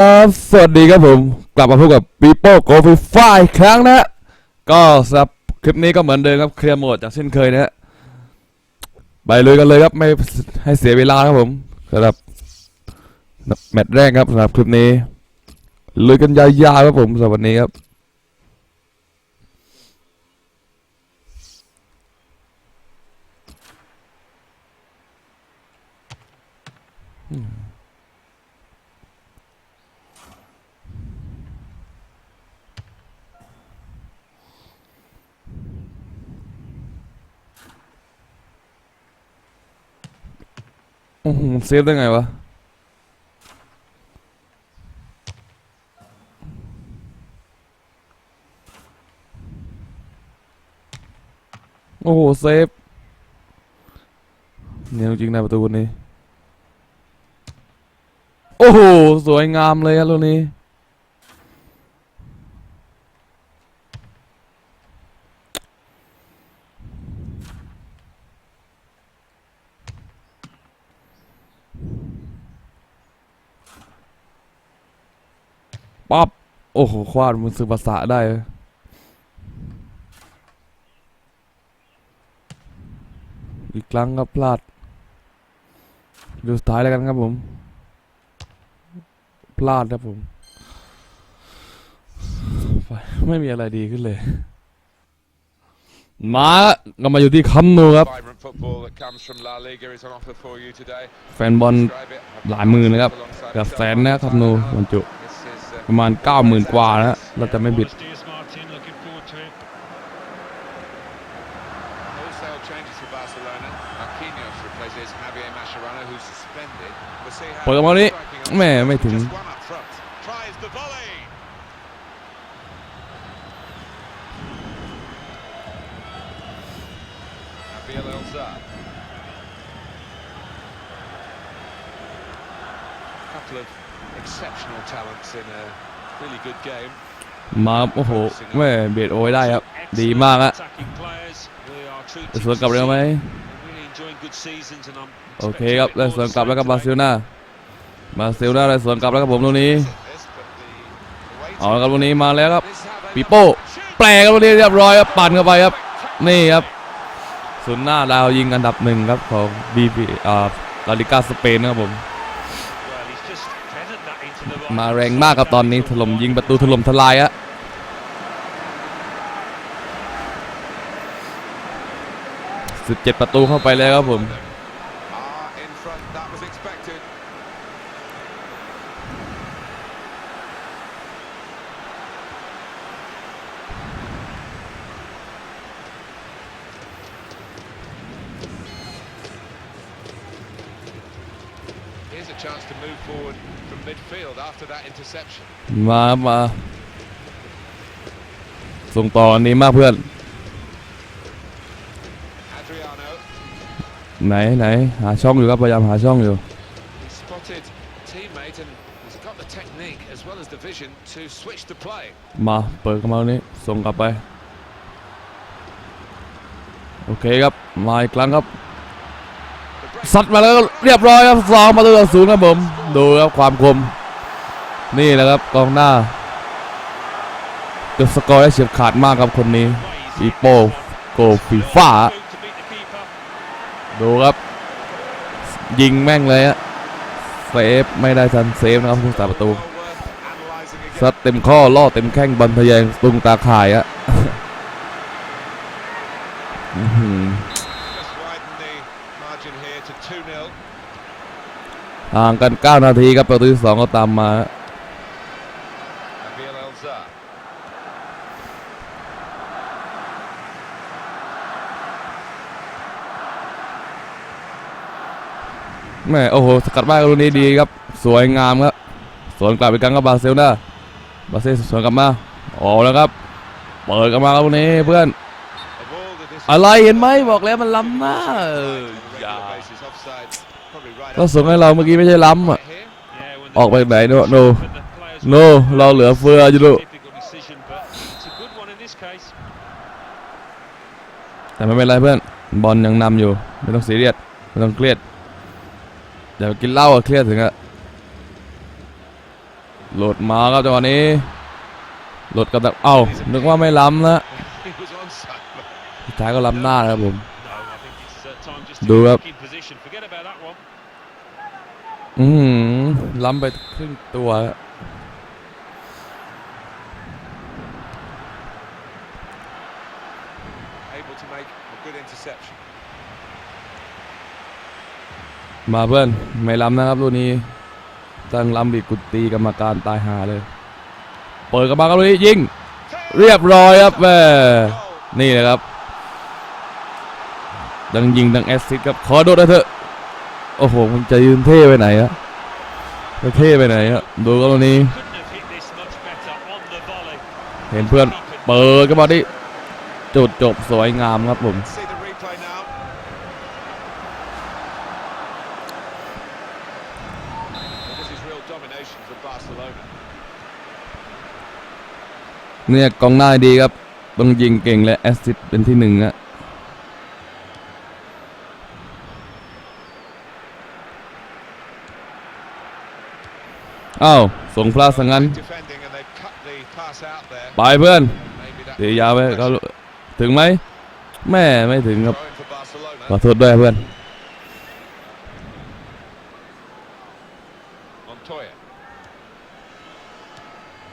ครับสวัสดีครับผมกลับมาพบกับปีโป้โกฟิฟาอีกครั้งนะก็สำหรับคลิปนี้ก็เหมือนเดิมครับเคลียร์โหมดจากเช่นเคยนะฮะไปเลยกันเลยครับไม่ให้เสียเวลาครับผมสำหรับแมตช์แรกครับสำหรับคลิปนี้ลุยกันยาวๆครับผมสำหรับวันนี้ครับ โอ้โหเซฟได้ไงวะ โอ้โหเซฟเนี่ยจริงนะประตูนี้ โอ้โห สวยงามเลยครับลูกนี้ ปั๊บโอ้โหควาดมันสึกภาษาได้เลยอีกครั้งครับพลาด ดูสุดท้ายแล้วกันครับผม พลาดครับผม ไม่มีอะไรดีขึ้นเลย มาก็มาอยู่ที่คำนูครับ Vibrant football that comes from La Liga is on offer for you today. แฟนบอล Describe it. หลายหมื่นนะครับ Alongside เกือบ myself, แสนนะครับนูบรรจุ This is, uh, ประมาณ 90,000 กว่าแล้วเราจะไม่บิด เปิดมานี้แม่ไม่ถึงเ one up front. Tries the volley. Nabil Elzar. Couple of exceptional talents in a really good game. มาโอ้โหแม่เบียดโอ้ยได้ครับ ดีมากอะ Attacking players. We are true จะสวนกลับเร็วไหม Really enjoying good seasons and I'm โอเคครับได้สวนกลับแล้วกับบาร์เซโลนาบาร์เซโลนาได้สวนกลับแล้วครับผมตรงนี้ This, but the- the way เอาละครับตรงนี้มาแล้วครับ This is how they ปีโป้แปลครับตรงนี้เรียบร้อยครับปั่นเข้าไปครับนี่ครับศูนย์หน้าดาวยิงอันดับหนึ่งครับของบีบีอ่าลาลิกาสเปนนะครับผม Well, he's just feathered that into the right มาแรงมากครับตอนนี้ถล่มยิงประตูถล่มทลายอะสิบเจ็ดประตูเข้าไปแล้วครับผม are in front. That was expected. Here's a chance to move forward from midfield after that interception. มามา ส่งต่ออันนี้มากเพื่อน Adriano, ไหนไหนหาช่องอยู่ครับพยายามหาช่องอยู่ he spotted teammate and he's got the technique as well as the vision to switch the play. มาเปิดเข้ามาตรงนี้ส่งกลับไป โอเคครับ มาอีกครั้งครับ The break ซัดมาแล้วเรียบร้อยครับสองประตูต่อศูนย์ครับผมดูครับความคม นี่แหละครับกองหน้าเก็บสกอร์ได้เฉียบขาดมากครับคนนี้อีโป้โกฟีฟ้าดูครับ ยิงแม่งเลยอะเซฟไม่ได้ทันเซฟนะครับผู้สาประตูซัดเต็มข้อล่อเต็มแข้งบอลทะแยงตุงตาข่ายอะ อื้อหือ Just widen the margin here to 2-0. ห่างกัน 9 นาทีครับประตูที่สองก็ตามมา แม่โอ้โห สกัดบ้านลูกนี้ดีครับ สวยงามครับ สวนกลับไปกลางกับบาเซลนาบาเซลสวนกลับมาออกแล้วครับ เปิดกลับมาครับลูกนี้เพื่อน อะไรเห็นไหมบอกแล้วมันล้ำหน้าอย่า ก็ส่งให้เราเมื่อกี้ไม่ใช่ล้ำอะออกไปไหนโนโนโนเราเหลือเฟืออยู่ดู difficult decision, but it's a good one in this case. แต่ไม่เป็นไรเพื่อนบอลยังนำอยู่ไม่ต้องซีเรียสไม่ต้องเครียดอย่าไปกินเหล้าเครียดถึงอะโหลดมาครับจังหวะนี้โหลดกับดักเอ้านึกว่าไม่ล้ำนะสุดท้ายก็ล้ำหน้านะครับผม No, I think it's อือหือล้ำไปครึ่งตัว able to make a good interception. มาเพื่อน ไม่ล้ำนะครับลูกนี้ตั้งล้ำอีกกุตีกรรมการตายหาเลย เปิดกรรมการลูกนี้ยิง เรียบร้อยครับแม่นี่นะครับดังยิงดังแอสซิสต์ครับขอโดดหนะเถอะ โอ้โหมันจะยืนเท่ไปไหนอะจะเท่ไปไหนอะดูครับลูกนี้ เห็นเพื่อนเปิดก็มาดิจุดจบสวยงามครับผมเนี่ยกองหน้าดีครับ ต้องยิงเก่งและแอสซิสเป็นที่หนึ่งอะ อ้าวส่งพลาดสังงั้น Defending and they've cut the pass out there. ไปเพื่อน Maybe that ตียาวไปเขาถึงไหมแม่ไม่ถึงครับ throw in for Barcelona. ขอโทษด้วยเพื่อน Montoya.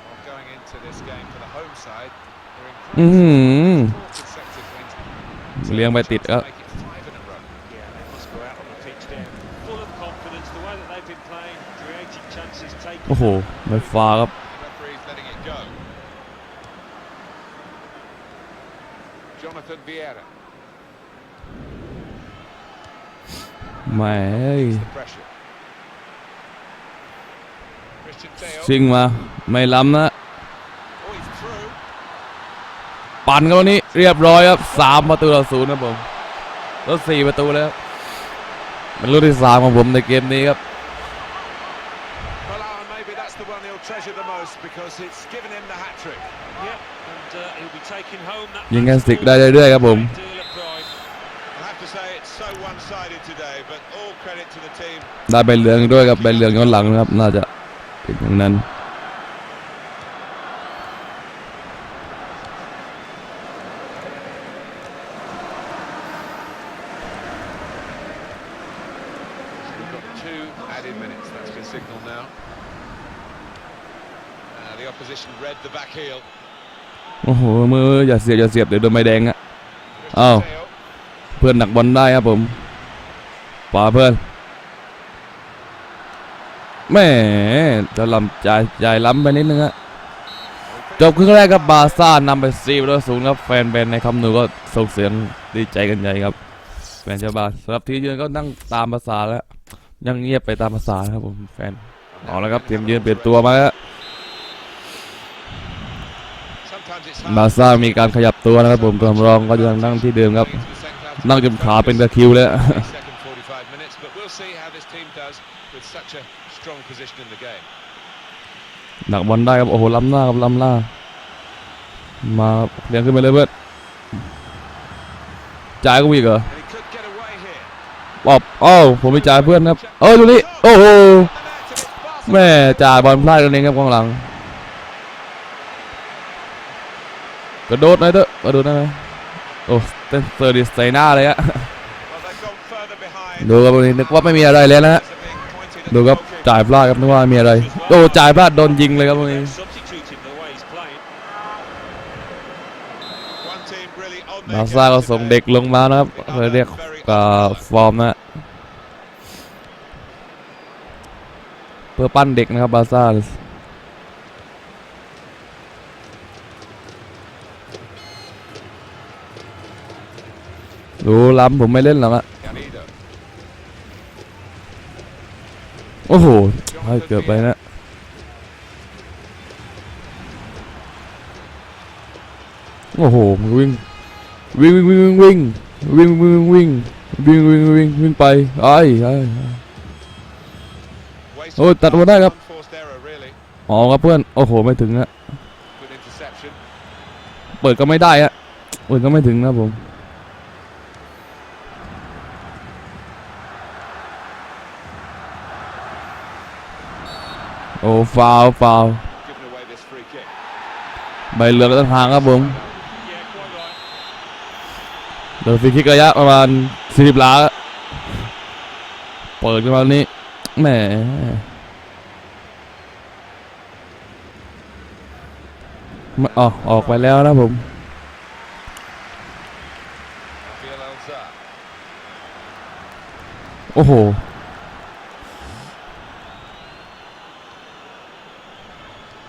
Well, going into this game for the home side, they're อือ incredible. หือ Four consecutive wins. เลี้ยงไปติด To แล้ว make it five in a row. Yeah, they must go out on the pitch there. Full of confidence, the way that they've been playing, creating chances, taking โอ้โห ไม่ฟ้าครับ The referee's letting it go. Jonathan Vieira. แหม่ The pressure. Christian Theo. ชิงมา ไม่ล้ำนะ Oh, he's through. ปั่นกันวันนี้เรียบร้อยครับสามประตูต่อศูนย์ครับผมแล้วสี่ประตูแล้วเป็นลูกที่สามของผมในเกมนี้ครับ ยิง match แอนสติก ball ได้เรื่อยๆครับผม with a great deal of pride. I have to say it's so one-sided today, but all credit to the team. ได้ใบเหลืองด้วยครับใบเหลืองย้อนหลังนะครับ น่าจะเป็นอย่างนั้น We've got two added minutes. That's been signalled now. Uh, the opposition read the back heel. โอ้โหมืออย่าเสียบอย่าเสียบเดี๋ยวโดนใบแดงอะ Christian Oh. Theo. เพื่อนหนักบอลได้ครับผมป่าเพื่อนแม่จะลำใจใจล้ำไปนิดนึงอะจบครึ่งแรกครับบาซ่านำไป4ประตูศูนย์ครับแฟนแบนในคำนูก็ส่งเสียงดีใจกันใหญ่ครับแฟนชาวบ้านสำหรับทีมยืนก็นั่งตามภาษาแล้วยังเงียบไปตามภาษาครับผมแฟนเอาละครับทีมยืนเปลี่ยนตัวมาแล้ว Sometimes it's บาซ่ามีการขยับตัวนะครับผมตัวสำรองก็ยังนั่งที่เดิมครับนั่งจนขาเป็นตะคิวเลย Second 45 minutes, but we'll see how this team does with such a strong position in the game. หนักบอลได้ครับโอ้โหล้ำหน้าครับล้ำหน้า มาเลี้ยงขึ้นไปเลยเพื่อนจ่ายก็วีกเหรอ And he could get away here. ปอบอ้าวผมไปจ่ายเพื่อนครับ เออดูนี่โอ้โหแม่จ่ายบอลพลาดกันเองครับกองหลัง กระโดดหน่อยเถอะกระโดดได้ไหมโอ้เต้นเซอร์ดิสใส่หน้าเลยฮะ Well, they've gone further behind. ดูครับวันนี้นึกว่าไม่มีอะไรแล้วนะฮะ As they're being pointed at ดู the ครับ goalkeeper. จ่ายพลาดครับนึกว่ามีอะไรโอ้จ่ายพลาดโดนยิงเลยครับวันนี้ Substitute him the way he's playing. One team really on บา their ร์ซ่า game ก็ส่ง today. เด็กลงมานะครับเพื่อเรียกกับฟอร์มนะเพื่อปั้นเด็กนะครับบาร์ซ่า ดูล้ำผมไม่เล่นหรอกอะโอ้โหให้เกือบไปนะโอ้โหวิ่งวิ่งวิ่งวิ่งวิ่งวิ่งวิ่งวิ่งวิ่งวิ่งวิ่งวิ่งไปไอ้ไอ้ Wasted Oh, ตัดมาได้ครับอ๋อครับเพื่อนโอ้โหไม่ถึงอะเปิดก็ไม่ได้อะเปิดก็ไม่ถึงนะผม โอ้ฟาวฟาวใบเหลืองต้องทางครับผมเดินฟรีคิกระยะประมาณ40หลาเปิดกันมานี้แหมไม่ออกออกไปแล้วนะผมโอ้โห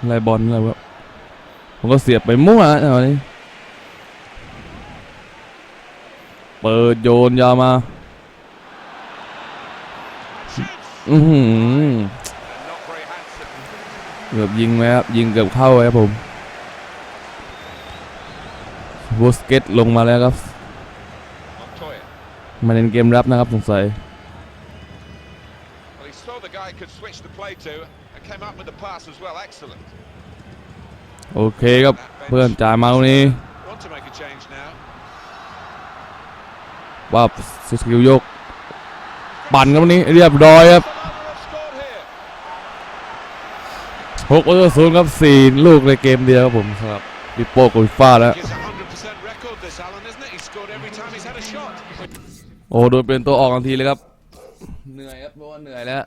อะไรบอลอะไรวะผมก็เสียบไปมั่วนะจังหวะนี้ เปิดโยนยาวมา อือหือเกือบยิงไหมครับ ยิงเกือบเข้าไว้ครับผมบูสเกตลงมาแล้วครับ มาเล่นเกมรับนะครับสงสัย Well, he saw the guy he could switch the play to and came up with the pass as well. Excellent. โอเคครับเพื่อนจ่ายมาตรงนี้ Want to make a change now. ว่าสกิลโยก ปั่นครับวันนี้เรียบร้อยครับ Barcelona have scored here. หกประตูศูนย์ครับสี่ลูกในเกมเดียวครับผมสำหรับปิโป้โกลิฟ้าแล้ว It's a 100% record this, Alan, isn't it? He's scored every time he's had a shot. โอ้โดนเปลี่ยนตัวออกทันทีเลยครับ เหนื่อยครับเพราะว่าเหนื่อยแล้ว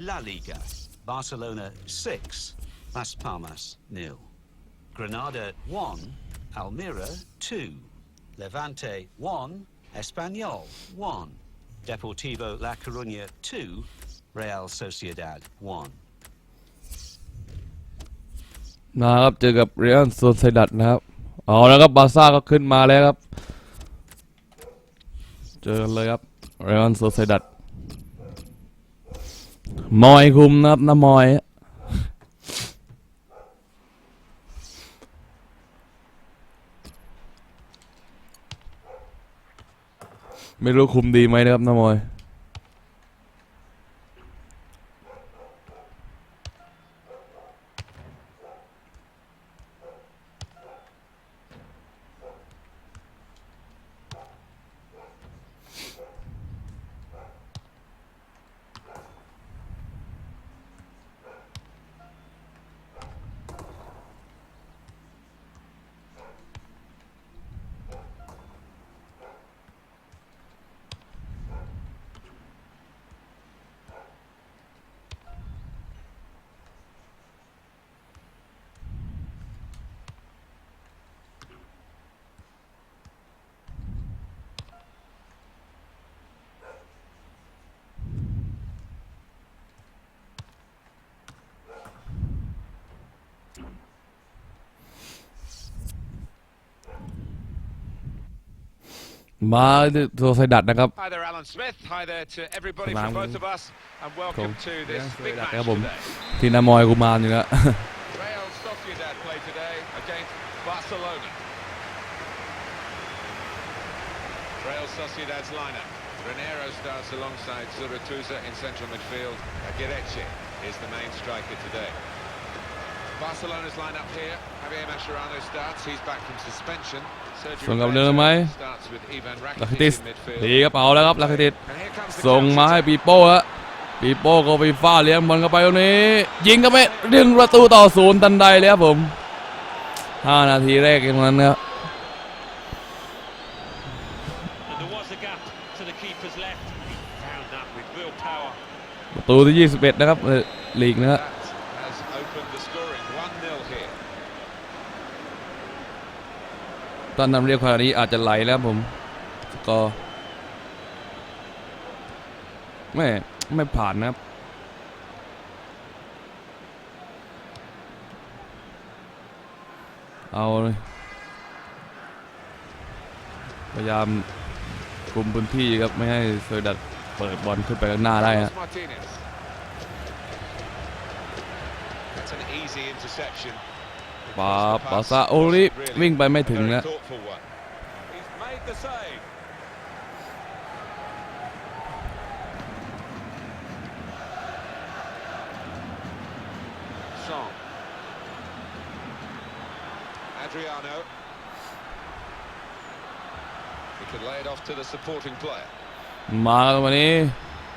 La Liga, Barcelona 6, Las Palmas nil. Granada 1, Almira 2, Levante 1, Espanyol 1, Deportivo La Coruña 2, Real Sociedad 1. นะครับเจอกับเรอัลโซเซดัดนะครับเอาแล้วครับบาร์ซ่าก็ขึ้นมาแล้วครับ เจอกันเลยครับเรอัลโซเซดัด มอยคุมนะครับน้ามอย ไม่รู้คุมดีไหมนะครับน้ามอย มาโซเซดัดนะครับ Hi there, Alan Smith. Hi there to everybody Hello. from both of us. And welcome Cool. to this Yeah, big sorry, match that album. today. ที่น้ามอยกูมานอยู่แล้ว Real Sociedad play today against Barcelona. Real Sociedad's lineup. Renero starts alongside Zurutuza in central midfield. Aguirreche is the main striker today. Barcelona's lineup here. Javier Mascherano starts. He's back from suspension. Sergio ส่งกับเดิมไหม Roberto starts with Ivan ลาคิติ Rakitic ส in midfield. ดีครับเอาแล้วครับลาคิติส And here comes the ส่งมาให้ counter. ปีโป้ฮะปีโป้ก็ไปฟ้าเลี้ยงบอลเข้าไปตรงนี้ ยิงก็ไม่ดึงประตูต่อศูนย์ทันใดเลยครับผมห้านาทีแรกเองตรงนั้นครับ And there was a gap to the keeper's left. He found that with real power. ประตูที่ 21 นะครับในลีกนะฮะ That has opened the scoring. 1-0 here. ตอนนำเรียกขนาดนี้อาจจะไหลแล้วผมสกอร์ไม่ไม่ผ่านนะครับเอาเพยายามคุมพื้นที่ครับ ไม่ให้เซอร์ดัดเปิดบอลขึ้นไปข้างหน้าได้ฮะ That's an easy interception. ปาปาซาโอลิวิ่งไปไม่ถึง Very นะ thoughtful one. He's made the save. Song. Adriano. He could lay it off to the supporting player. มาครับวันนี้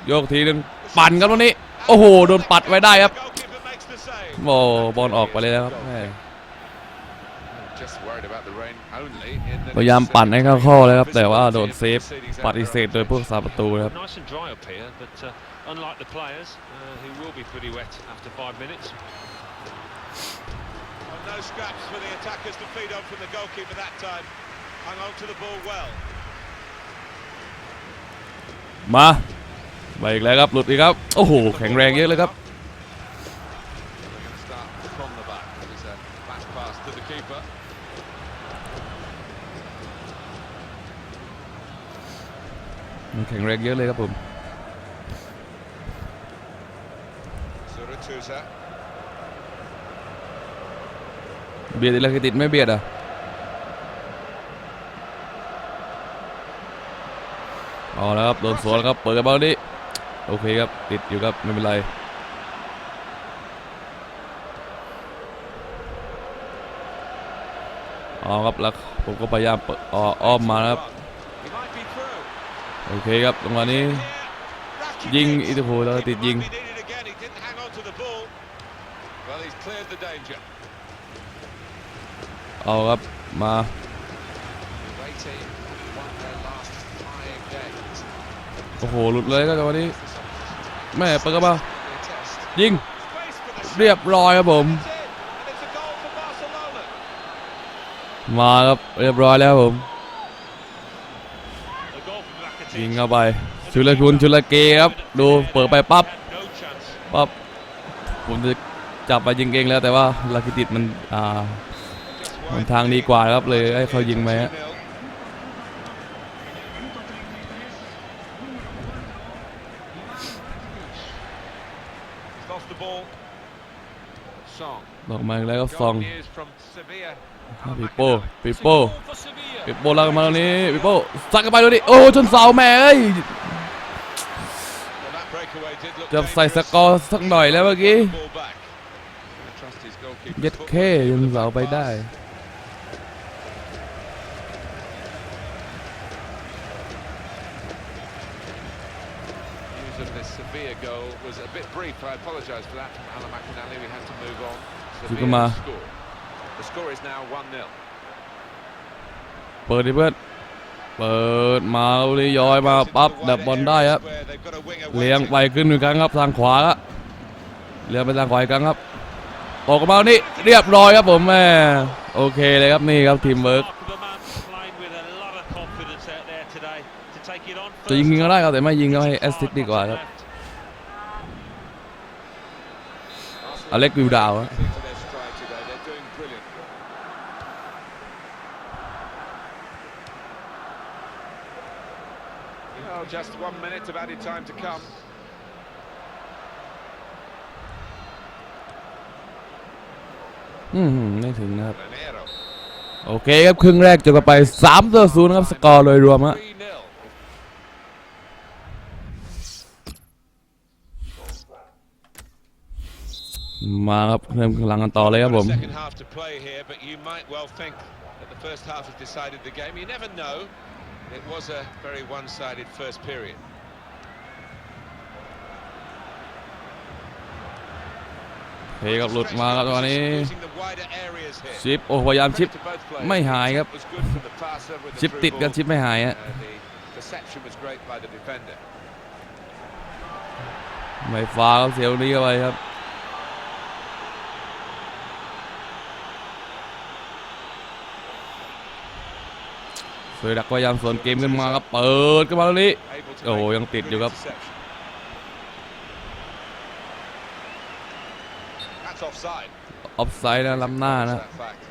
โยกทีหนึงปั่นครับวันนี้ โอ้โห โดนปัดไว้ได้ครับ Goalkeeper makes the save. โอ้บอลออกไปเลยนะครับแม่ Just worried about the rain only in the พยายามปั่นให้เข้าข้อเลยครับ แต่ว่าโดนเซฟปฏิเสธโดยพวกสาประตูนะครับ Nice and dry up here, but uh, unlike the players, uh, who will be pretty wet after five minutes. Well, no scraps for the attackers to feed on from the goalkeeper that time. Hung on to the ball well. มาไปอีกแล้วครับ หลุดอีกครับ โอ้โห แข็งแรงเยอะเลยครับ They're going to start from the back. It's a back pass to the keeper. แข็งแรงเยอะเลยครับผม Suratuza. เบียดอีลาคิติดไม่เบียดอะ เอาแล้วครับ โดนสวนแล้วครับ เปิดกระเป๋านี้ โอเคครับ ติดอยู่ครับ ไม่เป็นไร เอาครับแล้วผมก็พยายามอ้อมมาครับโอเคครับตรงนี้ ยิงอิตาโพแล้วติดยิงเอาครับมาโอ้โหหลุดเลยก็ตันนี้แม่เปิกระเป๋ยิงเรียบร้อยครับผม It's in, and it's a goal for Barcelona. มาครับเรียบร้อยแล้วผมยิงเข้าไปชุลคุณชุลเกครับดูเปิดไปปั๊บปั๊บผมจะจับไปยิงเองแล้วแต่ว่าลาคิติดมันอ่ามันทางดีกว่าครับเลยให้เขายิงไปฮะ 2-0. He's lost the ball. Song. ดอกมาอีกแล้วก็ซอง Goal news from Sevilla. ปิโป้ปิโป้ปิโป้ลากมาตรงนี้ปิโป้ซักกันไปดูดิโอ้ชนเสาแม่เอ้ย Well, that breakaway did look จะใส่ส dangerous. กอร์สักหน่อยแล้วเมื่อกี้ Ball back. Trust his goalkeeper's เย็ด footwork เข้ to ชน the เสาไป pass. ได้ News of this Sevilla goal was a bit brief. I apologise for that from Alan McInally. We had to move on. Sevilla Zukuma. has scored. The score is now 1-0. เปิดดิเพื่อนเปิดมาเลยย้อยมาปั๊บดับบอลได้ครับ Where they've got a winger เลี้ยง waiting. ไปขึ้นหนึ่งครั้งครับทางขวาครับเลี้ยงไปทางขวาอีกครั้งครับออกมานี่เรียบร้อยครับผมแม่โอเคเลยครับนี่ครับทีมเวิร์ก Remarkable man playing with a lot of confidence out there today to take it on จะยิง first ก็ได้ครับแต่ไม่ยิงก็ให้ touch. แอสซิสต์ดีกว่าครับ อเล็กวิวดาวฮะ into their stride today. They're doing brilliant. Oh, just one minute of added time to come. อืมไม่ถึงนะครับ Lanero. โอเคครับ ครึ่งแรกจบกันไป3ต่อ0นะครับ สกอร์โดยรวมฮะ มาครับเริ่มหลังกันต่อเลยครับผม Second half to play here, but you might well think that the first half has decided the game. You never know. It was a very one-sided first period. โอเคครับหลุดมาครับตอนนี้ Using the wider areas here. ชิปโอ้พยายามชิป Credit to both players. ไม่หายครับ Was good from the passer with the ชิป through ติดกัน ball. ชิปไม่หายฮะ Uh, the perception was great by the defender. ไม่ฟ้าครับเสียวนี้เข้าไปครับ สวยดักพยายามสวนเกมขึ้นมาครับเปิดขึ้นมาตรงนี้ Able to โอ้โห make ยังติด good อยู่ครับ interception. That's offside. ออฟไซด์นะล้ำหน้านะ That fact.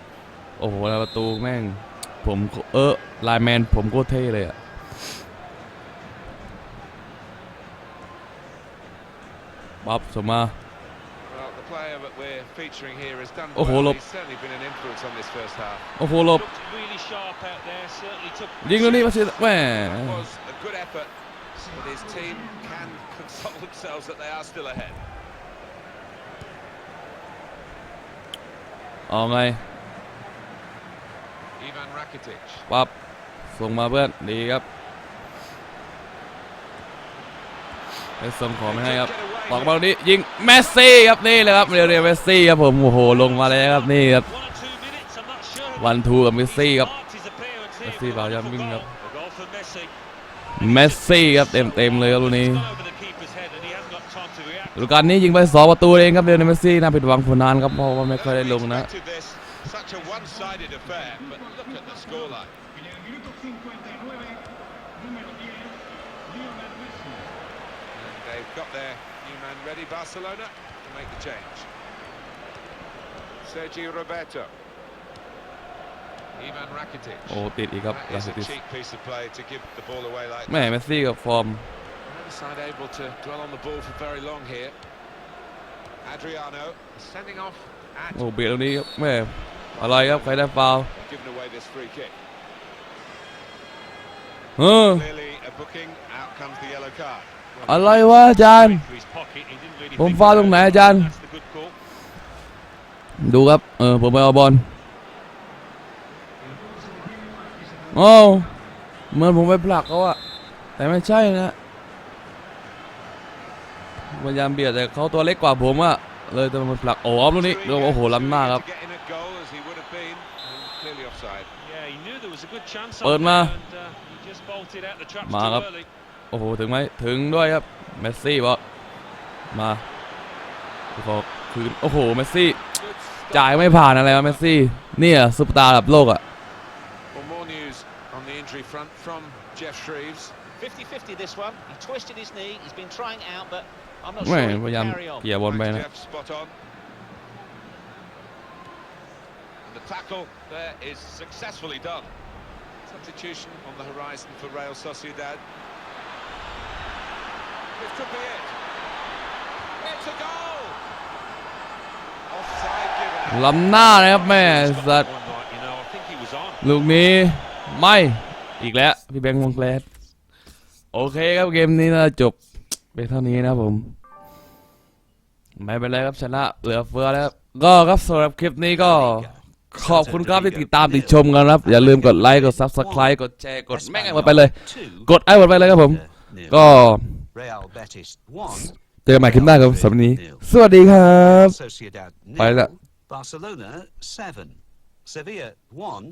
โอ้โหแล้วประตูแม่ง ผมเออไลน์แมนผมโคตรเท่เลยอะปั๊บสมมา Well, the player that we're featuring here has done Oh, well. hold up. He's certainly been an influence on this first half. โอ้โหหลบ Looked really sharp out there, certainly took ยิงตรงนี้มาสิแม่ It was a good effort, but his team can console themselves that they are still ahead. เอาไง Ivan Rakitic. ปั๊บส่งมาเพื่อนดีครับไปส่งของไม่ให้ครับ บอลบอลนี้ยิงเมสซี่ครับนี่เลยครับเรียลรีเมสซี่ครับผมโอ้โหลงมาแล้วครับนี่ครับวันทูกับเมสซี่ครับเมสซี่บอลยังวิ่งครับเมสซี่ครับเต็มเต็มเลยครับลูกนี้ดูการนี้ยิงไปสองประตูเองครับเรียลเมสซี่น่าผิดหวังผลนานครับเพราะว่าไม่เคยได้ลงนะ such a ready, Barcelona, to make the change. Sergio Roberto. Ivan Rakitic. โอ้ติดอีกครับ That ลา is ส a ติส cheap piece of play to give the ball away like แม่ that. เมสซี่กับฟอร์ม Neither side able to dwell on the ball for very long here. Adriano sending off at โอ้เบียดตรงนี้ครับแม่อะไรครับใครได้ฟาวล์ giving away this free kick. เออ Clearly a booking. Out comes the yellow card. อะไรวะอาจารย์ Went for his pocket, he didn't really ผม think ฟาวล์ต about รงไหน it. อาจารย์ That's the good call. ดูครับ เออ ผมไปเอาบอลโอ้าวเหมือนผมไปผลักเขาอะแต่ไม่ใช่นะพยายามเบียดแต่เขาตัวเล็กกว่าผมอะเลยจะมาผลักโอ้ออมลูกนี้ดูโอ้โหล้ำหน้าครับ To get in at goal as he would have been, and clearly offside. Yeah, he knew there was a good chance ปิด on มา there and uh, he just bolted out the traps มา too ครับ early. โอ้โห ถึงไหมถึงด้วยครับ เมสซี่บอกมาขอคืน โอ้โห เมสซี่ Good stop. จ่ายไม่ผ่านอะไรวะเมสซี่ เนี่ยซุปตาร์ระดับโลกอะ Well, more news on the injury front from Jeff Shreves. 50-50 this one. He twisted his knee. He's been trying out, but I'm not แม่ sure he พยา can ยาม carry on. เกี่ยบอลไป Thanks, นะ Jeff, spot on. And the tackle there is successfully done. Substitution on the horizon for Real Sociedad. This could be it. It's a goal. Offside given. ล้ำหน้านะครับแม่ He's got สัตว์ one right, you know. I think he was on. ลูกนี้ไม่อีกแล้ว พี่แบงค์วงแกลดโอเคครับเกมนี้นะจบไปเท่านี้นะครับผม ไม่เป็นไรครับชนะเหลือเฟือแล้วครับก็ครับสำหรับคลิปนี้ก็ ขอบคุณครับที่ติดตามติดชมกันครับ อย่าลืมกดไลค์ กด subscribe กดแชร์ กดแม่งให้หมดไปเลย Two. กดไอ้หมดไปเลยครับผม Nil. ก็ Real Betis one. เจอกันใหม่คลิปหน้าครับสำหรับวันนี้ สวัสดีครับ Sociedad Phải nil. là- Barcelona seven. Sevilla one.